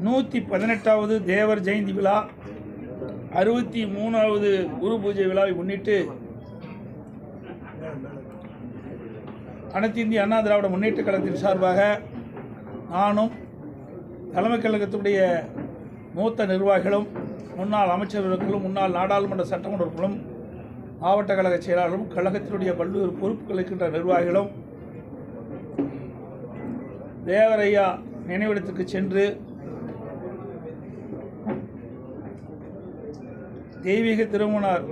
நூற்றி பதினெட்டாவது தேவர் ஜெயந்தி விழா அறுபத்தி மூணாவது குரு பூஜை விழாவை முன்னிட்டு அனைத்து இந்திய அண்ணா திராவிட முன்னேற்ற கழகத்தின் சார்பாக நானும் தலைமைக் கழகத்துடைய மூத்த நிர்வாகிகளும் முன்னாள் அமைச்சர்களும் முன்னாள் நாடாளுமன்ற சட்டமன்ற மாவட்ட கழக செயலாளரும் கழகத்தினுடைய பல்வேறு பொறுப்புகள் இருக்கின்ற நிர்வாகிகளும் தேவரையா நினைவிடத்துக்கு சென்று தெய்வீக திருமணார்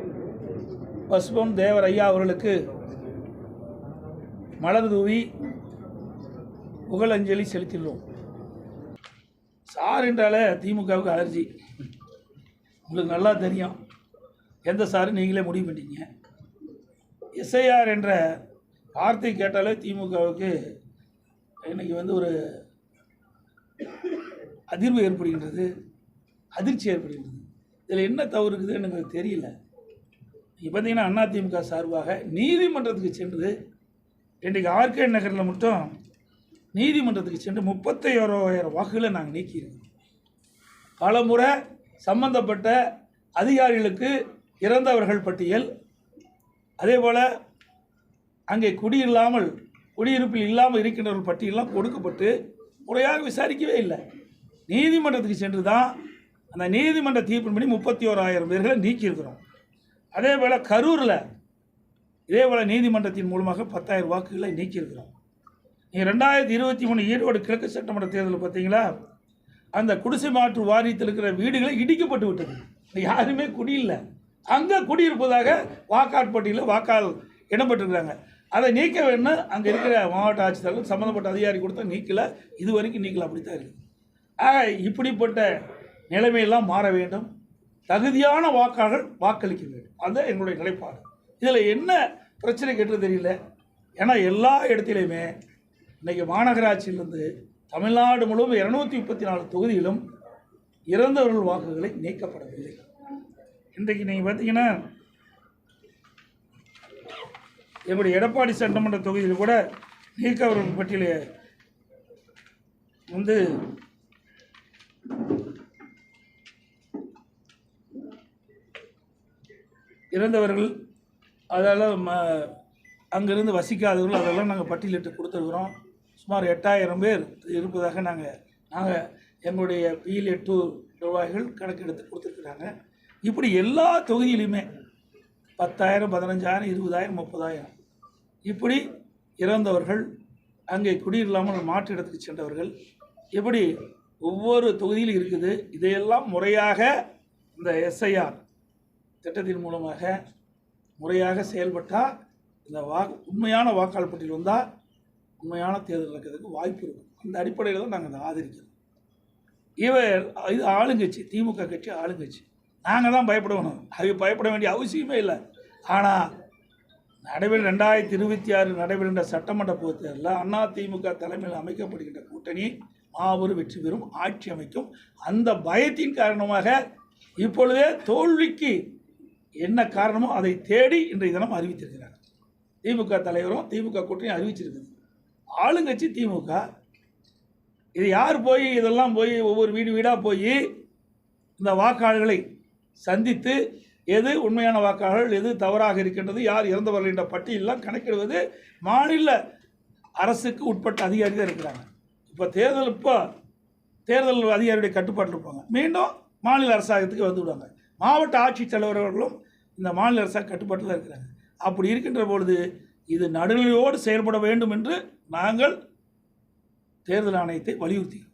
பசுபம் தேவர் ஐயா அவர்களுக்கு மலர் தூவி புகழஞ்சலி செலுத்தியுள்ளோம். சார் என்றாலே திமுகவுக்கு அலர்ஜி. உங்களுக்கு நல்லா தெரியும். எந்த சாரு நீங்களே முடிவு பண்ணிட்டீங்க. எஸ்ஐஆர் என்ற வார்த்தை கேட்டாலே திமுகவுக்கு இன்னைக்கு வந்து ஒரு அதிர்வு ஏற்படுகின்றது அதிர்ச்சி ஏற்படுகின்றது. இதில் என்ன தவறு இருக்குதுன்னு எனக்கு தெரியல. இப்போ பார்த்தீங்கன்னா அதிமுக சார்பாக நீதிமன்றத்துக்கு சென்று இன்றைக்கு ஆர்கே நகரில் மட்டும் நீதிமன்றத்துக்கு சென்று முப்பத்தையோராயிரம் வாக்குகளை நாங்கள் நீக்கியிருக்கோம். பல முறை சம்பந்தப்பட்ட அதிகாரிகளுக்கு இறந்தவர்கள் பட்டியல் அதே போல் அங்கே குடியில்லாமல் குடியிருப்பில் இல்லாமல் இருக்கின்றவர்கள் பட்டியலாம் கொடுக்கப்பட்டு முறையாக விசாரிக்கவே இல்லை. நீதிமன்றத்துக்கு சென்று தான் அந்த நீதிமன்ற தீர்ப்பின்படி முப்பத்தி ஓராயிரம் பேர்களை நீக்கியிருக்கிறோம். அதே போல் கரூரில் இதே போல் நீதிமன்றத்தின் மூலமாக பத்தாயிரம் வாக்குகளை நீக்கியிருக்கிறோம். நீங்கள் ரெண்டாயிரத்தி இருபத்தி மூணு ஈரோடு கிழக்கு சட்டமன்ற தேர்தலில் பார்த்தீங்களா? அந்த குடிசை மாற்று வாரியத்தில் இருக்கிற வீடுகளை இடிக்கப்பட்டு விட்டது. யாருமே குடியில்லை. அங்கே குடியிருப்பதாக வாக்காட் பட்டியலில் வாக்காளர் இடம்பெற்றிருக்கிறாங்க. அதை நீக்க வேணும்னு அங்கே இருக்கிற மாவட்ட ஆட்சித்தலைவர் சம்மந்தப்பட்ட அதிகாரி கொடுத்தா நீக்கலை. இது வரைக்கும் நீக்கலை. அப்படித்தான் இருக்குது ஆக இப்படிப்பட்ட நிலைமையெல்லாம் மாற வேண்டும். தகுதியான வாக்காளர் வாக்களிக்க வேண்டும் அதுதான் எங்களுடைய நிலைப்பாடு. இதில் என்ன பிரச்சனை கேட்டு தெரியல. ஏன்னா எல்லா இடத்துலையுமே இன்றைக்கி மாநகராட்சியிலிருந்து தமிழ்நாடு முழுவதும் இரநூத்தி முப்பத்தி நாலு தொகுதியிலும் இறந்தவர்கள் வாக்குகளை நீக்கப்படவில்லை. இன்றைக்கு நீங்கள் பார்த்தீங்கன்னா எங்களுடைய எடப்பாடி சட்டமன்ற தொகுதியில் கூட நீக்கவர்கள் பட்டியலே வந்து இறந்தவர்கள் அதெல்லாம் ம அங்கேருந்து வசிக்காதவர்கள் அதெல்லாம் நாங்கள் பட்டியலிட்டு கொடுத்துருக்குறோம். சுமார் எட்டாயிரம் பேர் இருப்பதாக நாங்கள் நாங்கள் எங்களுடைய பிஎல் எட்டு நிர்வாகிகள் கணக்கெடுத்து கொடுத்துருக்குறாங்க. இப்படி எல்லா தொகுதியிலையுமே பத்தாயிரம் பதினஞ்சாயிரம் இருபதாயிரம் முப்பதாயிரம். இப்படி இறந்தவர்கள் அங்கே குடியில்லாமல் மாற்று இடத்துக்கு சென்றவர்கள் இப்படி ஒவ்வொரு தொகுதியிலும் இருக்குது. இதையெல்லாம் முறையாக இந்த எஸ்ஐஆர் திட்டத்தின் மூலமாக முறையாக செயல்பட்டால் இந்த வா உண்மையான வாக்காளர் பட்டியல் வந்தால் உண்மையான தேர்தல் நடக்கிறதுக்கு வாய்ப்பு இருக்கும். அந்த அடிப்படையில் தான் நாங்கள் அதை ஆதரிக்கிறோம். இவர் இது ஆளுங்கட்சி திமுக கட்சி ஆளுங்கட்சி. நாங்கள் தான் பயப்படணும். அது பயப்பட வேண்டிய அவசியமே இல்லை. ஆனால் நடைபெற ரெண்டாயிரத்தி இருபத்தி ஆறு நடைபெறுகின்ற சட்டமன்ற பொதுத் தேர்தலில் அதிமுக தலைமையில் அமைக்கப்படுகின்ற கூட்டணி மாபெரும் வெற்றி பெறும் ஆட்சி அமைக்கும். அந்த பயத்தின் காரணமாக இப்பொழுதே தோல்விக்கு என்ன காரணமோ அதை தேடி இன்றைய தினம் அறிவித்திருக்கிறார் திமுக தலைவரும் திமுக கூட்டணியும் அறிவிச்சிருக்குது ஆளுங்கட்சி திமுக இது யார் போய் இதெல்லாம் போய் ஒவ்வொரு வீடு வீடாக போய் இந்த வாக்காளர்களை சந்தித்து எது உண்மையான வாக்காளர்கள் எது தவறாக இருக்கின்றது யார் இறந்தவர்கள் என்ற பட்டியலெலாம் கணக்கிடுவது மாநில அரசுக்கு உட்பட்ட அதிகாரி தான் இருக்கிறாங்க. இப்போ தேர்தல் இப்போ தேர்தல் அதிகாரியுடைய கட்டுப்பாட்டில் இருப்பாங்க. மீண்டும் மாநில அரசாங்கத்துக்கு வந்து விடுவாங்க. மாவட்ட ஆட்சித்தலைவர் தலைவர்களும் இந்த மாநில அரசாங்க கட்டுப்பாட்டில் இருக்கிறாங்க. அப்படி இருக்கின்ற பொழுது இது நடுநிலையோடு செயல்பட வேண்டும் என்று நாங்கள் தேர்தல் ஆணையத்தை வலியுறுத்துகிறோம்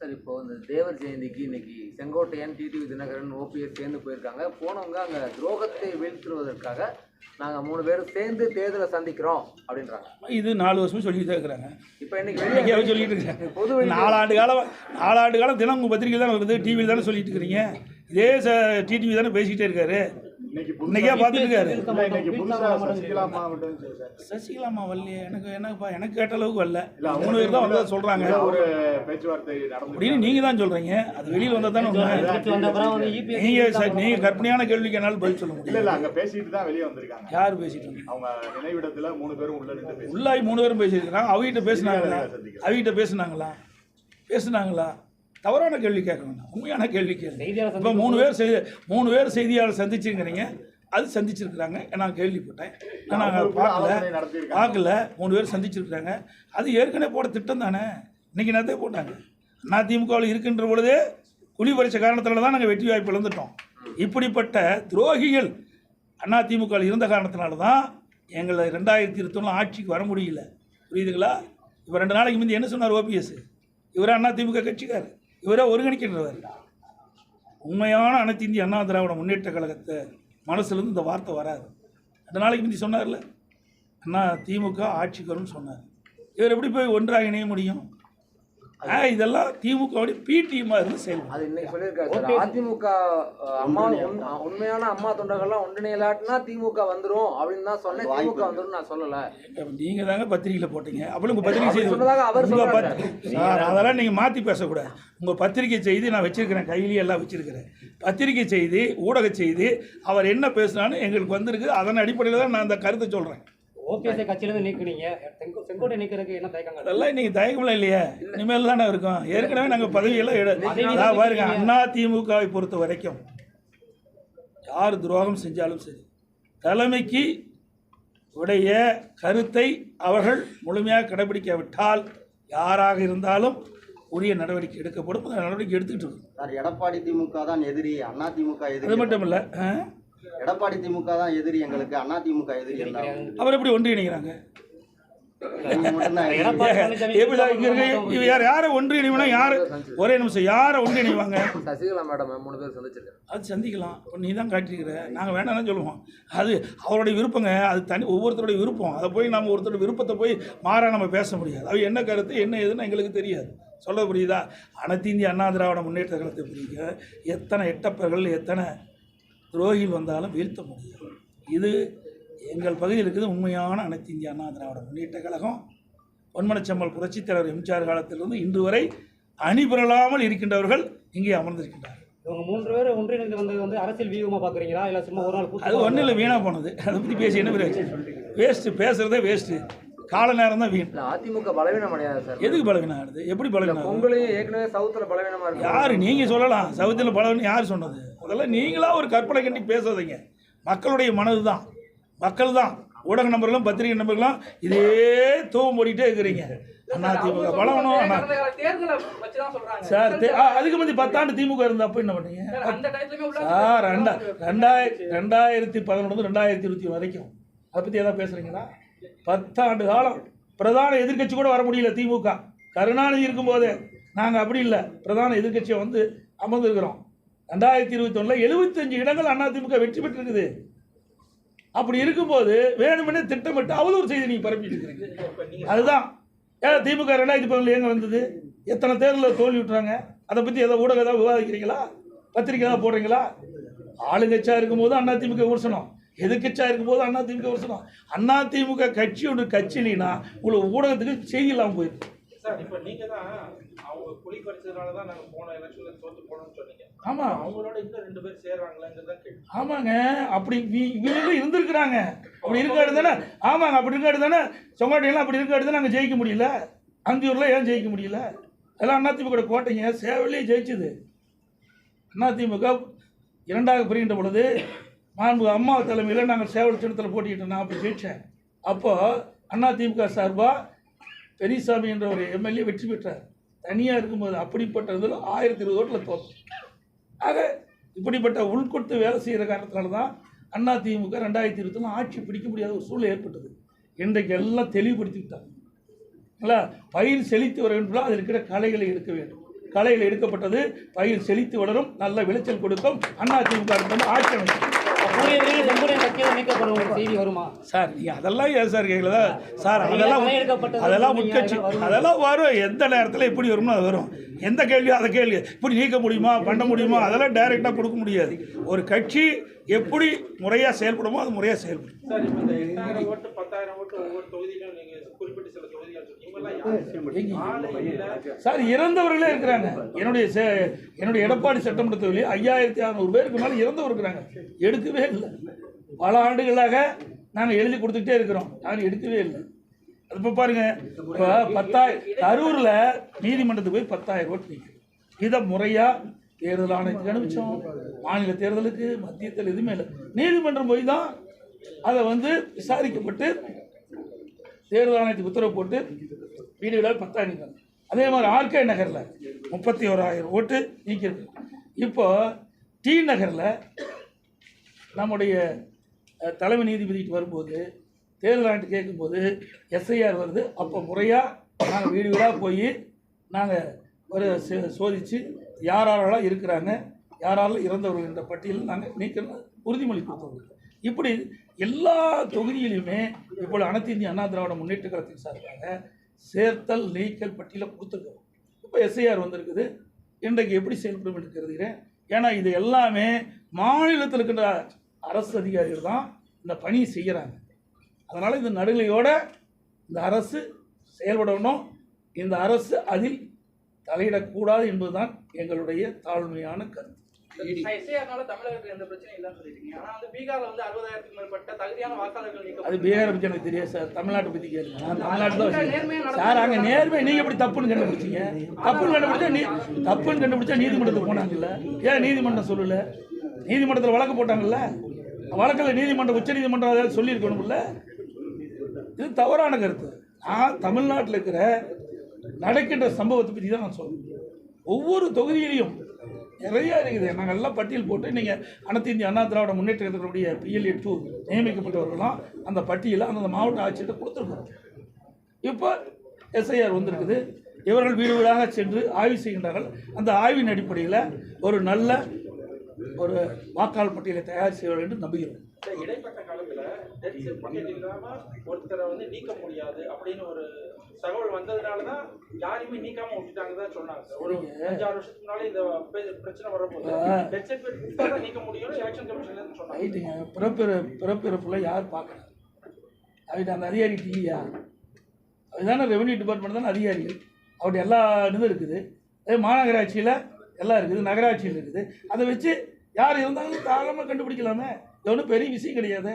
சார் இப்போ இந்த தேவர் ஜெயந்திக்கு இன்னைக்கு செங்கோட்டையன் டிடிவி தினகரன் ஓபிஎஸ் சேர்ந்து போயிருக்காங்க. போனவங்க அங்கே துரோகத்தை வீழ்த்துவதற்காக நாங்கள் மூணு பேரும் சேர்ந்து தேர்தலை சந்திக்கிறோம் அப்படின்றாங்க. இது நாலு வருஷம் சொல்லிட்டு தான் இருக்கிறாங்க. இப்போ இன்னைக்கு வெளியே சொல்லிட்டு இருக்காங்க. பொது நாலாண்டு காலம் நாலாண்டு காலம் தினம் உங்கள் பத்திரிக்கை தானே வருது டிவியில் தானே சொல்லிட்டு இருக்கிறீங்க இதே டிடிவி தானே பேசிக்கிட்டே இருக்காரு. இன்னைக்கே சார் சசிகலாமா வரலையே. எனக்கு என்னப்பா எனக்கு கேட்ட அளவுக்கு வரல. மூணு பேர் தான் வந்ததை சொல்கிறாங்க ஒரு பேச்சுவார்த்தை அப்படின்னு நீங்கள் தான் சொல்கிறீங்க அது வெளியில் வந்தால் தானே உண்மை. நீங்கள் சார் நீங்கள் கற்பனையான கேள்விக்கு என்னால் பதில் சொல்ல இல்ல இல்ல அங்க பேசிட்டு தான் வெளியே வந்திருக்காங்க. யார் பேசிட்டு அவங்க நினைவிடத்துல மூணு பேரும் உள்ள நின்று உள்ளாய் மூணு பேரும் பேசியிருக்கிறாங்க அவகிட்ட பேசுனாங்களா? அவகிட்ட பேசுனாங்களா? பேசுனாங்களா? தவறான கேள்வி கேட்க வேண்டாம் உண்மையான கேள்வி கேள்வி இப்போ மூணு பேர் செய்தி மூணு பேர் செய்தியாளர் சந்திச்சுங்கிறீங்க அது சந்திச்சிருக்கிறாங்க. நான் கேள்விப்பட்டேன். நான் பார்க்கல. பார்க்கல. மூணு பேர் சந்திச்சிருக்கிறாங்க. அது ஏற்கனவே போட திட்டம் தானே? இன்னைக்கு நேரத்தே போட்டாங்க. அதிமுகவில் இருக்கின்ற பொழுதே குழி பறிச்ச காரணத்தினால தான் நாங்கள் வெற்றி வாய்ப்பு இழந்துட்டோம். இப்படிப்பட்ட துரோகிகள் அதிமுகவில் இருந்த காரணத்தினால தான் எங்களை ரெண்டாயிரத்தி இருபத்தொன்னு ஆட்சிக்கு வர முடியல. புரியுதுங்களா? இப்போ ரெண்டு நாளைக்கு முந்தி என்ன சொன்னார் ஓபிஎஸ் இவரே அதிமுக கட்சிக்கார் இவரே ஒருங்கிணைக்கின்றவர் உண்மையான அனைத்து இந்திய அண்ணா திராவிட முன்னேற்ற கழகத்தை மனசுலேருந்து இந்த வார்த்தை வராது. ரெண்டு நாளைக்கு முந்தி சொன்னார்ல அண்ணா திமுக ஆட்சிக்கு வரும்னு சொன்னார். இவர் எப்படி போய் ஒன்றாக இணைய முடியும்? இதெல்லாம் திமுகவுடைய பி டீமாக இருந்து செயல்படும் அது இன்னைக்கு சொல்லியிருக்காரு அதிமுக அம்மா உண்மையான அம்மா தொண்டர்கள்லாம் ஒன்றிணையலாட்டினா திமுக வந்துரும் அப்படின்னு தான் சொன்னேன். திமுக வந்துரும் நான் சொல்லல. நீங்கள் தாங்க பத்திரிகையில் போட்டீங்க. அப்புறம் உங்கள் பத்திரிகை செய்தி சொன்னதாக அவர் சார் அதெல்லாம் நீங்கள் மாற்றி பேசக்கூடாது. உங்கள் பத்திரிகை செய்தி நான் வச்சிருக்கிறேன் கையிலேயே எல்லாம் வச்சிருக்கிறேன். பத்திரிகை செய்தி ஊடக செய்தி அவர் என்ன பேசுனான்னு எங்களுக்கு வந்திருக்கு. அதன் அடிப்படையில் தான் நான் அந்த கருத்தை சொல்கிறேன் ஓபிஎஸ்ஐ கட்சியிலேருந்து நீக்குனீங்க. செங்கோ- செங்கோட்டை நீக்கிறதுக்கு என்ன தயக்கங்கள் அதெல்லாம் இன்னைக்கு தயக்கம்லாம் இல்லையே. இனிமேல் தானே இருக்கும். ஏற்கனவே நாங்கள் பதவியெல்லாம் எடு அதான் பாருங்க அண்ணா திமுகவை பொறுத்த வரைக்கும் யார் துரோகம் செஞ்சாலும் சரி தலைமைக்கு உடைய கருத்தை அவர்கள் முழுமையாக கடைபிடிக்காவிட்டால் யாராக இருந்தாலும் உரிய நடவடிக்கை எடுக்கப்படும். அந்த நடவடிக்கை எடுத்துக்கிட்டு இருக்கோம். சார் எடப்பாடி திமுக தான் எதிரி அண்ணா திமுக அது எதிரி மட்டும் இல்லை எடப்பாடி திமுக தான் எதிரி எங்களுக்கு அண்ணா திமுக எதிரி எல்லாம் அவர் எப்படி இவ யார்? யாரை ஒன்றிணைவனா யார்? ஒரே நிமிஷம். யாரை ஒன்றிணைவாங்க? சசிகலா மேடம் மூணு பேர் சந்திச்சிருக்கேன் அது சந்திக்கலாம். நீ தான் காட்டியிருக்கிற. நாங்கள் வேணாம்னு சொல்லுவோம். அது அவருடைய விருப்பங்க. அது தனி ஒவ்வொருத்தருடைய விருப்பம். அதை போய் நம்ம ஒருத்தருடைய விருப்பத்தை போய் மாறா நம்ம பேச முடியாது. அது என்ன கருத்து என்ன ஏதுன்னு எங்களுக்கு தெரியாது. சொல்ல புரியுதா? அனைத்து இந்திய அண்ணா திராவிட முன்னேற்ற கழகத்தை புரியுங்க எத்தனை எட்டப்பர்கள் எத்தனை துரோகிகள் வந்தாலும் வீழ்த்த முடியாது. இது எங்கள் பகுதியில் இருக்குது உண்மையான அனைத்து இந்திய அண்ணா திராவிட முன்னேற்ற கழகம். பொன்மனச்செம்மல் புரட்சித் தலைவர் எம்ஜிஆர் காலத்திலிருந்து இன்று வரை அணிபெறலாமல் இருக்கின்றவர்கள் இங்கே அமர்ந்திருக்கின்றார்கள். இவங்க மூன்று பேர் ஒன்றிணைந்து வந்தது வந்து அரசியல் வியூகமா பாக்குறீங்களா? இல்ல சும்மா ஒரு நாள் அது ஒன்றும் இல்லை வீணாக போனது. அதை பற்றி பேசி என்ன பிரயோஜனம்? வேஸ்ட்டு பேசுகிறதே வேஸ்ட்டு கால நேரம் தான் வீண். அதிமுக பலவீனம் அடையாது சார். எதுக்கு பலவீனம் ஆகுது எப்படி பலவீனம் பொங்கலையும் ஏற்கனவே சவுத்துல பலவீனமா இருக்கு. யார்? நீங்கள் சொல்லலாம். சவுத்தில் பலவீனம் யார் சொன்னது? அதெல்லாம் நீங்களா ஒரு கற்பனை கட்டி பேசாதீங்க. மக்களுடைய மனது தான். மக்கள் தான். ஊடக நம்பர்களும் பத்திரிகை நம்பர்களும் இதே தூவம் போடிட்டே இருக்கிறீங்க. அண்ணா திமுக பலவனும் அண்ணா. சார் அதுக்கு முந்தி பத்தாண்டு திமுக இருந்த அப்போ என்ன பண்ணீங்க? சார் ரெண்டா ரெண்டாயிரத்தி ரெண்டாயிரத்தி பதினொன்று ரெண்டாயிரத்தி இருபத்தி வரைக்கும். அதை பற்றி எதாவது பேசுகிறீங்களா பத்தாண்டு காலம் பிரதான எதிர்க்கட்சி கூட வர முடியல திமுக. கருணாநிதி இருக்கும்போதே நாங்கள் அப்படி இல்லை. பிரதான எதிர்க்கட்சியை வந்து அமர்ந்திருக்கிறோம். ரெண்டாயிரத்தி இருபத்தொன்னில் எழுபத்தஞ்சு இடங்கள் அதிமுக வெற்றி பெற்றிருக்குது. அப்படி இருக்கும்போது வேணுமெனே திட்டமிட்டு அவதூறு செய்தி நீங்கள் பரப்பிட்டு இருக்கிறீங்க அதுதான். ஏன்னா திமுக ரெண்டாயிரத்தி பதினொன்று எங்கே வந்தது? எத்தனை தேர்தலில் தோல்வி விட்டுறாங்க? அதை பற்றி ஏதோ ஊடகம் ஏதாவது விவாதிக்கிறீங்களா? பத்திரிக்கை ஏதாவது போடுறீங்களா? ஆளுங்கட்சியாக இருக்கும்போது அண்ணா திமுக விமர்சனம். எதிர்க்கட்சியாக இருக்கும்போது அண்ணா திமுக விமர்சனம் அண்ணா திமுக கட்சி ஒன்று கட்சி இல்லைன்னா உங்களுக்கு ஊடகத்துக்கு செய்தி இல்லாமல் போயிருக்கு சார் இப்போ நீங்க தான் அவங்க குழி பறிச்சதுனால தான் நாங்க போன எலெக்ஷன்ல தோத்து போனோம்னு சொன்னீங்க. ஆமாம் அவங்களோட இன்னும் ரெண்டு பேர் சேர்றாங்களாங்கிறத கேள்வி. ஆமாங்க. அப்படி இவங்க இருந்திருக்கிறாங்க. அப்படி இருக்காடு தானே? ஆமாங்க. அப்படி இருக்காடு தானே? சொங்காட்டையெல்லாம் அப்படி இருக்காடு தானே? நாங்கள் ஜெயிக்க முடியல. அந்தியூரில் ஏன் ஜெயிக்க முடியல? எல்லாம் அதிமுக கோட்டைங்க. சேவலே ஜெயிச்சுது. அதிமுக இரண்டாக பிரிகின்ற பொழுது மாண்பு அம்மா தலைமையில் நாங்கள் சேவல் சின்னத்தில் போட்டிக்கிட்டோம் நான் அப்படி ஜெயித்தேன் அப்போது அதிமுக சார்பாக பெரியசாமி என்ற ஒரு எம்எல்ஏ வெற்றி பெற்றார். தனியாக இருக்கும்போது அப்படிப்பட்ட இதில் ஆயிரத்தி இருபது ஓட்டில் தோற்றோம் ஆக இப்படிப்பட்ட உள்கொடுத்து வேலை செய்கிற காரணத்தினால தான் அதிமுக ரெண்டாயிரத்தி இருபத்தொன்று ஆட்சி பிடிக்க முடியாத ஒரு சூழ்நிலை ஏற்பட்டது. இன்றைக்கு எல்லாம் தெளிவுபடுத்திவிட்டாங்க இல்லை பயிர் செழித்து வர வேண்டும். அதில் இருக்கிற கலைகளை எடுக்க வேண்டும். கலைகள் எடுக்கப்பட்டது பயிர் செழித்து வளரும் நல்ல விளைச்சல் கொடுக்கும். அதிமுக வந்து ஆட்சி அமைக்கும். கட்சியில நீக்கப்படும் செய்தி வருமா? சார் நீங்கள் அதெல்லாம் ஏன் சார் கேட்கல சார் அதெல்லாம் அதெல்லாம் உட்கட்சி அதெல்லாம் வரும். அதெல்லாம் வரும். எந்த நேரத்தில் எப்படி வருமோ அது வரும். எந்த கேள்வியோ அதை கேள்வி இப்படி நீக்க முடியுமா? பண்ண முடியுமா? அதெல்லாம் டைரெக்டாக கொடுக்க முடியாது. ஒரு கட்சி எப்படி முறையாக செயல்படுமோ அது முறையாக செயல்படும். சார் இறந்தவர்களே இருக்கிறாங்க. என்னுடைய என்னுடைய எடப்பாடி சட்டமன்ற தொகுதியில் ஐயாயிரத்தி அறநூறு பேருக்கு மேலே இறந்தவர் இருக்கிறாங்க. எடுக்கவே இல்லை. பல ஆண்டுகளாக நாங்கள் எழுதி கொடுத்துக்கிட்டே இருக்கிறோம். நாங்கள் எடுக்கவே இல்லை. அது இப்போ பாருங்க இப்போ பத்தாயிரம் கரூரில் நீதிமன்றத்துக்கு போய் பத்தாயிரம் ஓட்டு நிற்கும் இதை முறையாக தேர்தல் ஆணையத்துக்கு அனுப்பிச்சோம். மாநில தேர்தலுக்கு மத்திய தேர்தல் எதுவுமே இல்லை. நீதிமன்றம் போய் தான் அதை வந்து விசாரிக்கப்பட்டு தேர்தல் ஆணையத்துக்கு உத்தரவு போட்டு வீடுகளில் பத்தாயிரம் அதே மாதிரி ஆர்கே நகரில் முப்பத்தி ஓராயிரம் ஓட்டு நீக்கிருக்கு இப்போ டி நகரில் நம்முடைய தலைமை நீதிபதிக்கு வரும்போது தேர்தல் ஆணையத்தை கேட்கும்போது எஸ்ஐஆர் வருது. அப்போ முறையாக நாங்கள் வீடு வீடாக போய் நாங்கள் ஒரு சோதித்து யாரெல்லாம் இருக்கிறாங்க யாராலும் இறந்தவர்கள் என்ற பட்டியலில் நாங்கள் நீக்கணும் உறுதிமொழி கொடுத்தோம் இப்படி எல்லா தொகுதியிலையுமே இப்போ அனைத்து இந்திய அண்ணா திராவிட முன்னேற்ற கழகத்தின் சார்பாக சேர்த்தல் நீக்கல் பட்டியலை கொடுத்துருக்கோம் இப்போ எஸ்ஐஆர் வந்திருக்குது. இன்றைக்கு எப்படி செயல்படும் என்று கருதுகிறேன். ஏன்னா இது எல்லாமே மாநிலத்தில் இருக்கின்ற அரசு அதிகாரிகள் தான் இந்த பணியை செய்கிறாங்க அதனால் இந்த நடுநிலையோட இந்த அரசு செயல்படணும். இந்த அரசு அதில் தலையிடக்கூடாது என்பதுதான் எங்களுடைய தாழ்மையான கருத்து. அது பீகாரை பற்றி எனக்கு தெரியாது சார். தமிழ்நாட்டை பற்றி கேளுங்க. நான் தமிழ்நாட்டில். சார் அங்கே நேர்மை நீங்கள் எப்படி தப்புன்னு கண்டுபிடிச்சீங்க? தப்புன்னு கண்டுபிடிச்சா நீ தப்புன்னு கண்டுபிடிச்சா நீதிமன்றத்துக்கு போனாங்கல்ல? ஏன் நீதிமன்றம் சொல்லல? நீதிமன்றத்தில் வழக்கு போட்டாங்கல்ல? வழக்கில் நீதிமன்றம் உச்ச நீதிமன்றம் அதாவது சொல்லியிருக்கணும்ல? இது தவறான கருத்து. நான் தமிழ்நாட்டில் இருக்கிற நடக்கின்ற சம்பவத்தை பற்றி தான் நான் சொல்றேன். ஒவ்வொரு தொகுதியிலையும் நிறையா இருக்குது. நாங்கள் எல்லாம் பட்டியல் போட்டு நீங்கள் அனைத்து இந்திய அண்ணா திராவிட முன்னேற்ற கழகத்தினுடைய பிஎல்ஏ டூ நியமிக்கப்பட்டவர்களாம் அந்த பட்டியலை அந்தந்த மாவட்ட ஆட்சியர்கிட்ட கொடுத்துருக்கோம். இப்போ எஸ்ஐஆர் வந்திருக்குது. இவர்கள் வீடு வீடாக சென்று ஆய்வு செய்கின்றார்கள். அந்த ஆய்வின் அடிப்படையில் ஒரு நல்ல ஒரு வாக்காளர் பட்டியலை தயார் செய்வார்கள் என்று நம்புகிறோம். இடைப்பட்ட டெத் சர்டிபிகேட் இல்லாம ஒருத்தரை வந்து நீக்க முடியாது அப்படின்னு ஒரு தகவல் வந்ததுனால தான் யாரையுமே நீக்காம விட்டுட்டாங்க தான் சொன்னாங்க. ஒரு அஞ்சாறு வருஷத்துக்கு முன்னாலே இந்த பிரச்சனை வரும்போது டெத் சர்டிபிகேட் தான் நீக்க முடியும்னு எலெக்ஷன் கமிஷன்ல இருந்து சொன்னாங்க. ரைட்டுங்க. பிறப்பிற பிறப்பிறப்புல யார் பார்க்கணும் அவர்கிட்ட அந்த அதிகாரி டிவியா அதுதானே ரெவன்யூ டிபார்ட்மெண்ட் தானே அதிகாரிகள் அவர்கிட்ட எல்லா இதுவும் இருக்குது. அதே மாநகராட்சியில் எல்லாம் இருக்குது நகராட்சியில் இருக்குது. அதை வச்சு யார் இருந்தாலும் தாராளமாக கண்டுபிடிக்கலாமே. இது ஒன்றும் பெரிய விஷயம் கிடையாது.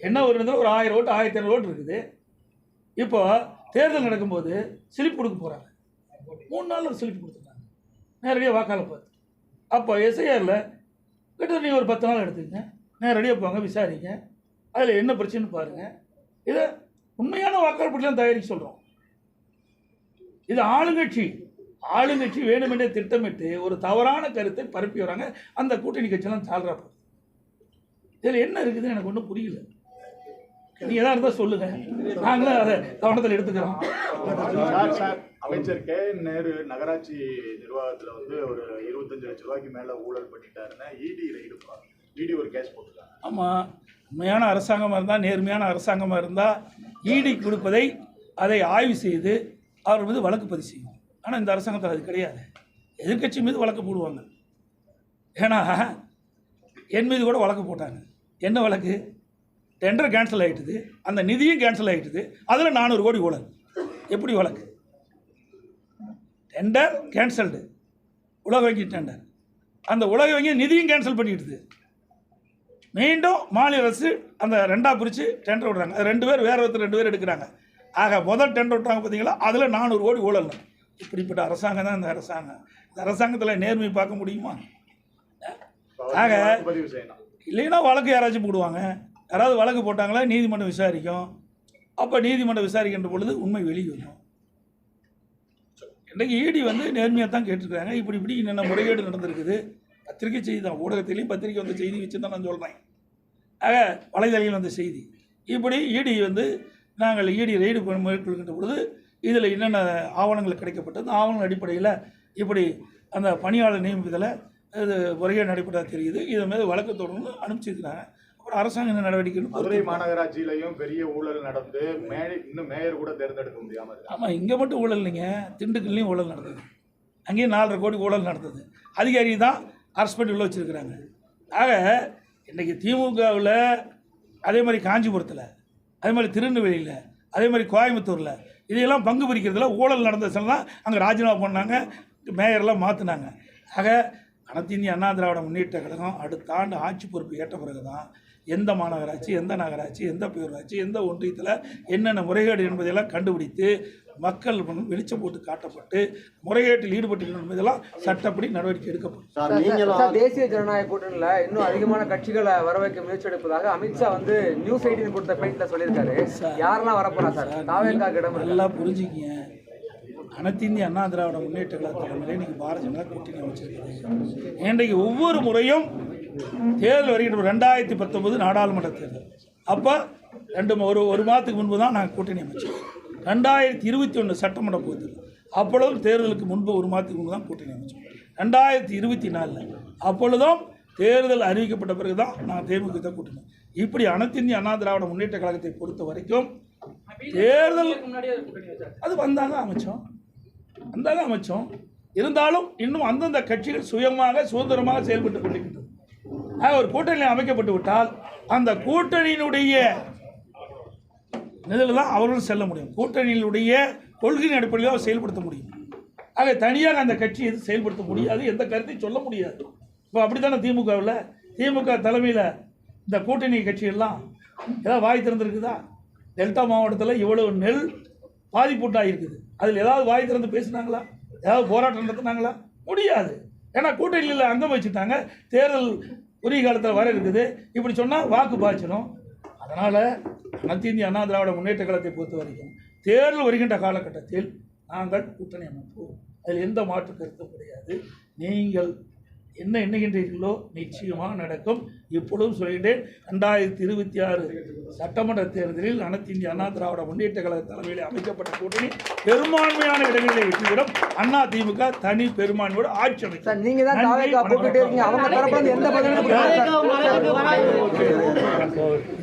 என்ன ஒரு இடத்துல ஒரு ஆயிரம் ஓட்டு ஆயிரத்தி ஐநூறு ஓட்டு இருக்குது. இப்போ தேர்தல் நடக்கும்போது ஸ்லிப் கொடுக்க போகிறாங்க மூணு நாளில் ஒரு ஸ்லிப் கொடுத்துருக்காங்க. நேரடியாக வாக்காளர் பார்த்து அப்போ எஸ்ஐஆரில் கிட்ட நீங்கள் ஒரு பத்து நாள் எடுத்துக்கங்க. நேரடியாக போங்க விசாரிங்க. அதில் என்ன பிரச்சனைன்னு பாருங்கள் இதை உண்மையான வாக்காளர் பட்டியலாம் தயாரிக்க சொல்கிறோம் இது ஆளுங்கட்சி. ஆளுங்கட்சி வேணுமென்றே திட்டமிட்டு ஒரு தவறான கருத்தை பரப்பி வராங்க. அந்த கூட்டணி கட்சியெல்லாம் சால்ரா போகுது. இதில் என்ன இருக்குதுன்னு எனக்கு ஒன்றும் புரியல. நீங்கள் எதாக இருந்தால் சொல்லுங்கள் நாங்களும் அதை கவனத்தில் எடுத்துக்கிறோம். சார் சார் அமைச்சர் கே. நேரு நகராட்சி நிர்வாகத்துல வந்து ஒரு இருபத்தஞ்சு லட்ச ரூபாய்க்கு மேல ஊழல் பண்ணிட்டாருன்னு இடி ரைடு இடி ஒரு கேஸ் போட்டிருக்காங்க. ஆமாம் உண்மையான அரசாங்கமாக இருந்தால் நேர்மையான அரசாங்கமாக இருந்தால் ஈடி கொடுப்பதை அதை ஆய்வு செய்து அவர் மீது வழக்கு பதிவு செய்யும். ஆனால் இந்த அரசாங்கத்தில் அது கிடையாது. எதிர்க்கட்சி மீது வழக்கு போடுவாங்க. ஏன்னா என் மீது கூட வழக்கு போட்டாங்க. என்ன வழக்கு? டெண்டர் கேன்சல் ஆகிட்டுது அந்த நிதியும் கேன்சல் ஆகிட்டுது அதில் நானூறு கோடி ஊழல். எப்படி வழக்கு? டெண்டர் கேன்சல்டு உலக வங்கி டெண்டர் அந்த உலக வங்கி நிதியும் கேன்சல் பண்ணிட்டுது மீண்டும் மாநில அரசு அந்த ரெண்டா பிரித்து டெண்டர் விடுறாங்க. அது ரெண்டு பேர் வேற ஒருத்தர் ரெண்டு பேர் எடுக்கிறாங்க. ஆக முதல் டெண்டர் விட்டாங்க பார்த்தீங்களா அதில் நானூறு கோடி ஊழல். இப்படிப்பட்ட அரசாங்கம் தான் இந்த அரசாங்கம். இந்த அரசாங்கத்தில் நேர்மை பார்க்க முடியுமா? ஆக இல்லைன்னா வழக்கு யாராச்சும் போடுவாங்க. யாராவது வழக்கு போட்டாங்களா நீதிமன்றம் விசாரிக்கும். அப்போ நீதிமன்றம் விசாரிக்கின்ற பொழுது உண்மை வெளியே வரும் இன்றைக்கு ஈடி வந்து நேர்மையாக தான் கேட்டிருக்காங்க. இப்படி இப்படி என்னென்ன முறைகேடு நடந்திருக்குது. பத்திரிக்கை செய்தி தான். ஊடகத்திலையும் பத்திரிக்கை வந்த செய்தி வச்சு தான் நான் சொல்கிறேன் ஆக வலைதளையில் வந்த செய்தி. இப்படி ஈடி வந்து நாங்கள் ஈடி ரெய்டு மேற்கொள்கின்ற பொழுது இதில் என்னென்ன ஆவணங்கள் கிடைக்கப்பட்டது ஆவணங்கள் அடிப்படையில் இப்படி அந்த பணியாளர் நியமிப்பதில் இது முறைகேடு நடைபெற்றதாக தெரியுது. இதன் மீது வழக்கு தொடர்ந்து அனுப்பிச்சிருக்கிறாங்க. அப்புறம் அரசாங்கம் என்ன நடவடிக்கை மதுரை மாநகராட்சியிலையும் பெரிய ஊழல் நடந்து மேயர் இன்னும் மேயர் கூட தேர்ந்தெடுக்க முடியாம இருக்கு ஆமாம் இங்கே மட்டும் ஊழல் இல்லைங்க. திண்டுக்கல்லையும் ஊழல் நடந்தது. அங்கேயும் நாலரை கோடி ஊழல் நடந்தது. அதிகாரி தான் அரசு பண்ணி உள்ள வச்சுருக்கிறாங்க. ஆக இன்றைக்கி திமுகவில் அதே மாதிரி காஞ்சிபுரத்தில் அதே மாதிரி திருநெல்வேலியில் அதே மாதிரி கோயம்புத்தூரில் இதையெல்லாம் பங்கு பிரிக்கிறதுல ஊழல் நடந்ததுல தான் அங்கே ராஜினாமா பண்ணாங்க மேயர்லாம் மாற்றினாங்க ஆக அனைத்து இந்திய அண்ணா திராவிட முன்னேற்ற கழகம் அடுத்த ஆண்டு ஆட்சி பொறுப்பு ஏற்ற பிறகு தான் எந்த மாநகராட்சி எந்த நகராட்சி எந்த பேரூராட்சி எந்த ஒன்றியத்தில் என்னென்ன முறைகேடு என்பதையெல்லாம் கண்டுபிடித்து மக்கள் வெளிச்சம் போட்டு காட்டப்பட்டு முறைகேட்டில் ஈடுபட்டிருக்கணும் இதெல்லாம் சட்டப்படி நடவடிக்கை எடுக்கப்படும். தேசிய ஜனநாயக கூட்டணியில இன்னும் அதிகமான கட்சிகளை வர வைக்க முயற்சி எடுப்பதாக அமித்ஷா வந்து நியூஸ் எயிட்டின் கொடுத்த பேட்டில் சொல்லியிருக்காரு. யாரெல்லாம் வரப்போறா சார்? தாவேக்காக்கு இடம் நல்லா புரிஞ்சுக்கிங்க. அனைத்து இந்திய அண்ணா திராவிட முன்னேற்ற கழக தலைமையில இன்னைக்கு பாரதிய ஜனதா கூட்டணி அமைச்சிருக்கிறது இன்றைக்கு ஒவ்வொரு முறையும் தேர்தல் வருகின்ற ரெண்டாயிரத்தி பத்தொம்போது நாடாளுமன்ற தேர்தல். அப்போ ரெண்டு ஒரு ஒரு மாதத்துக்கு முன்பு தான் நாங்கள் கூட்டணி அமைச்சோம். ரெண்டாயிரத்தி இருபத்தி ஒன்று சட்டமன்ற தேர்தல். அப்பொழுதும் தேர்தலுக்கு முன்பு ஒரு மாதத்துக்கு முன்பு தான் கூட்டணி அமைச்சோம். ரெண்டாயிரத்தி இருபத்தி நாலில். அப்பொழுதும் தேர்தல் அறிவிக்கப்பட்ட பிறகு தான் நாங்கள் தேமுதிக தான் கூட்டணி. இப்படி அனைத்து இந்திய அண்ணா திராவிட முன்னேற்ற கழகத்தை பொறுத்த வரைக்கும் தேர்தல் அது வந்தாங்க அமைச்சோம். வந்தாங்க அமைச்சோம். இருந்தாலும் இன்னும் அந்தந்த கட்சிகள் சுயமாக சுதந்திரமாக செயல்பட்டு கொண்டிருக்கின்றன. ஒரு கூட்டணி அமைக்கப்பட்டு விட்டால் அந்த கூட்டணியினுடைய இதில் தான் அவர்களும் செல்ல முடியும். கூட்டணியினுடைய கொள்கையின் அடிப்படையில் அவர் செயல்படுத்த முடியும். ஆக தனியாக அந்த கட்சி எதுவும் செயல்படுத்த முடியாது எந்த கருத்தையும் சொல்ல முடியாது. இப்போ அப்படித்தானே திமுகவில்? திமுக தலைமையில் இந்த கூட்டணி கட்சியெல்லாம் ஏதாவது வாய் திறந்துருக்குதா? டெல்டா மாவட்டத்தில் இவ்வளவு நெல் பாதிப்புட்டாக இருக்குது அதில் ஏதாவது வாய் திறந்து பேசுனாங்களா? ஏதாவது போராட்டம் நடத்துனாங்களா? முடியாது. ஏன்னா கூட்டணியில் அங்கம் வச்சுட்டாங்க. தேர்தல் குறுகிய காலத்தில் வர இருக்குது. இப்படி சொன்னால் வாக்கு பாய்ச்சணும். அதனால் அனைத்து இந்திய அண்ணா திராவிட முன்னேற்ற காலத்தை பொறுத்த வரைக்கும் தேர்தல் வருகின்ற காலகட்டத்தில் நாங்கள் கூட்டணி அமைப்போம். அதில் எந்த மாற்று கருத்தும் கிடையாது. நீங்கள் என்ன எண்ணுகின்றீர்களோ நிச்சயமாக நடக்கும். இப்பொழுதும் சொல்கிறேன் ரெண்டாயிரத்தி இருபத்தி ஆறு சட்டமன்ற தேர்தலில் அனைத்து இந்திய அண்ணா திராவிட முன்னேற்ற கழக தலைமையில் அமைக்கப்பட்ட கூட்டணி பெரும்பான்மையான இடங்களில் வெற்றிபெறும். அண்ணா திமுக தனி பெரும்பான்மையோடு ஆட்சி அமைக்கும். சார் நீங்க தான்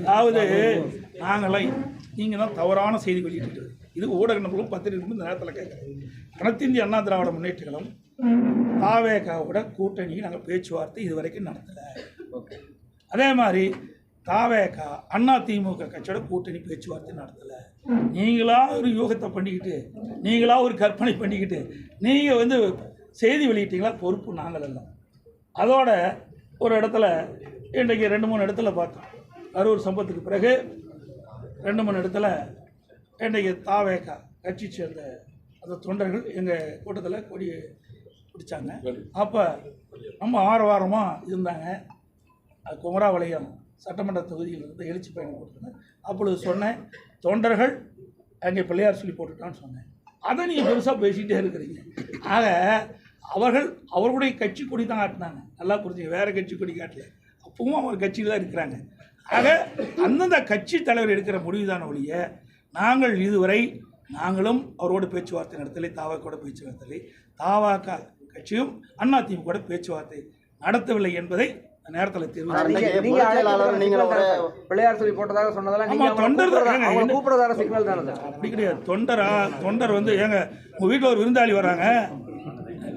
அதாவது நாங்களாம் நீங்கள் தான் தவறான செய்தி வெளியிட்டு இது ஊடக நபர்களும் பத்திரிகை இந்த நேரத்தில் கேட்குறோம் அனைத்து இந்திய அண்ணா திராவிட முன்னேற்ற கழகம் தாவேகாவோட கூட்டணி நாங்கள் பேச்சுவார்த்தை இது வரைக்கும் நடத்தலை அதே மாதிரி தாவேகா அண்ணா திமுக கட்சியோட கூட்டணி பேச்சுவார்த்தை நடத்தலை. நீங்களா ஒரு யூகத்தை பண்ணிக்கிட்டு நீங்களா ஒரு கற்பனை பண்ணிக்கிட்டு நீங்கள் வந்து செய்தி வெளியிட்டீங்களா? பொறுப்பு நாங்கள் எல்லாம் அதோட ஒரு இடத்துல இன்றைக்கு ரெண்டு மூணு இடத்துல பார்த்தோம். கரூர் சம்பத்துக்கு பிறகு ரெண்டு மூணு இடத்துல இன்றைக்கு தாவேகா கட்சி சேர்ந்த அந்த தொண்டர்கள் எங்கள் கூட்டத்தில் கொடி பிடிச்சாங்க. அப்போ ரொம்ப ஆரவாரமாக இருந்தாங்க. அது குமராவளையம் சட்டமன்ற தொகுதியில் இருந்து எழுச்சி பயணம் போட்டிருந்தேன் அப்பொழுது சொன்னேன் தொண்டர்கள் அங்கே பிள்ளையார் சொல்லி போட்டுட்டான்னு சொன்னேன். அதை நீங்கள் பெருசாக பேசிக்கிட்டே இருக்கிறீங்க. ஆக அவர்கள் அவர்களுடைய கட்சி கொடி தான் காட்டினாங்க. நல்லா புரிஞ்சுங்க வேறு கட்சி கொடி காட்டல. அப்பவும் அவர் கட்சியில் தான் இருக்கிறாங்க. ஆக அந்தந்த கட்சி தலைவர் எடுக்கிற முடிவு தான் ஒழிய நாங்கள் இதுவரை நாங்களும் அவரோடு பேச்சுவார்த்தை நடத்தலை தாவாக்கோட பேச்சு நடத்தலை. தாவாக்கா கட்சியும் அதிமுக பேச்சுவார்த்தை நடத்தவில்லை என்பதை நேரத்தில் அப்படி கிடையாது. தொண்டரா தொண்டர் வந்து ஏங்க உங்கள் வீட்டில் ஒரு விருந்தாளி வராங்க.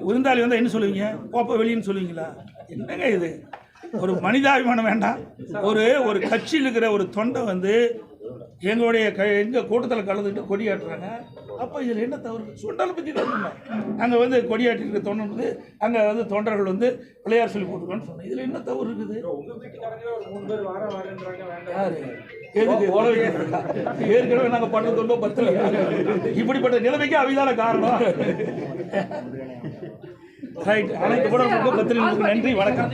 விருந்தாளி வந்தால் என்ன சொல்லுவீங்க? போப்ப வெளியன்னு சொல்லுவீங்களா? என்னங்க இது? ஒரு மனிதாபிமானம் வேண்டாம். ஒரு ஒரு கட்சியில் இருக்கிற ஒரு தொண்டை வந்து எங்களுடைய க எங்கள் கூட்டத்தில் கலந்துக்கிட்டு கொடியாட்டுறாங்க அப்போ இதில் என்ன தவறு? சுண்டலை பற்றி தான் சொன்னேன். அங்கே வந்து கொடியாட்டிருக்க வந்து அங்கே வந்து தொண்டர்கள் வந்து பிள்ளையார் சொல்லி போட்டுருக்கோன்னு சொன்னேன். இதில் என்ன தவறு இருக்குது? யாரு? எதுக்கு? ஏற்கனவே நாங்கள் பண்ண தொண்டோ பத்தல. இப்படிப்பட்ட நிலைமைக்கு அவிதான காரணம். ரைட் அனைத்து கூட பத்திரிகைகளுக்கு நன்றி. வணக்கம்.